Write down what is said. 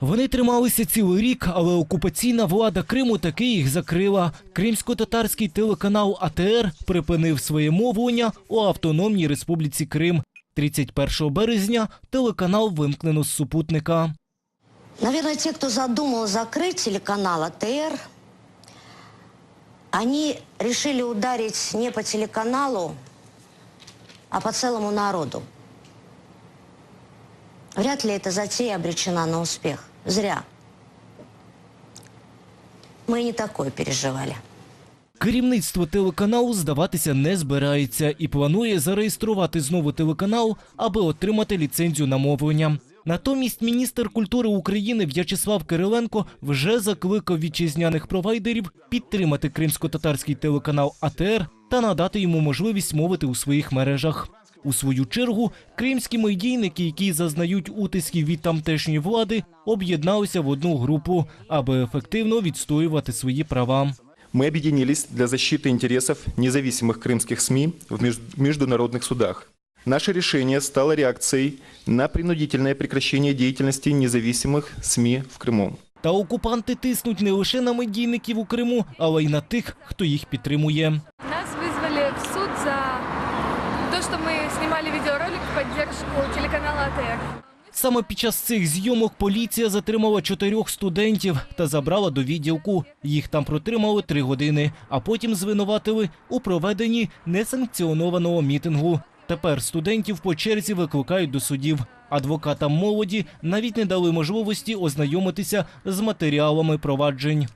Вони трималися цілий рік, але окупаційна влада Криму таки їх закрила. Кримсько-татарський телеканал АТР припинив своє мовлення у Автономній Республіці Крим. 31 березня телеканал вимкнено з супутника. Наверное, те, кто задумал закрыть телеканал АТР, они решили ударить не по телеканалу, а по целому народу. Вряд ли эта затея обречена на успех. Зря. Мы и не такое переживали. Керівництво телеканалу здаватися не збирається і планує зареєструвати знову телеканал, аби отримати ліцензію на мовлення. Натомість міністр культури України В'ячеслав Кириленко вже закликав вітчизняних провайдерів підтримати кримсько-татарський телеканал АТР та надати йому можливість мовити у своїх мережах. У свою чергу кримські медійники, які зазнають утисків від тамтешньої влади, об'єдналися в одну групу, аби ефективно відстоювати свої права. Мы объединились для защиты интересов независимых крымских СМИ в меж- международных судах. Наше решение стало реакцией на принудительное прекращение деятельности независимых СМИ в Крыму. Та окупанти тиснуть не лише на медійників у Криму, але й на тих, хто їх підтримує. что мы снимали видеоролик в поддержку телеканала АТР. Саме під час цих зйомок поліція затримала чотирьох студентів та забрала до відділку. Їх там протримали три години, а потім звинуватили у проведенні несанкціонованого мітингу. Тепер студентів по черзі викликають до судів. Адвокатам молоді навіть не дали можливості ознайомитися з матеріалами проваджень.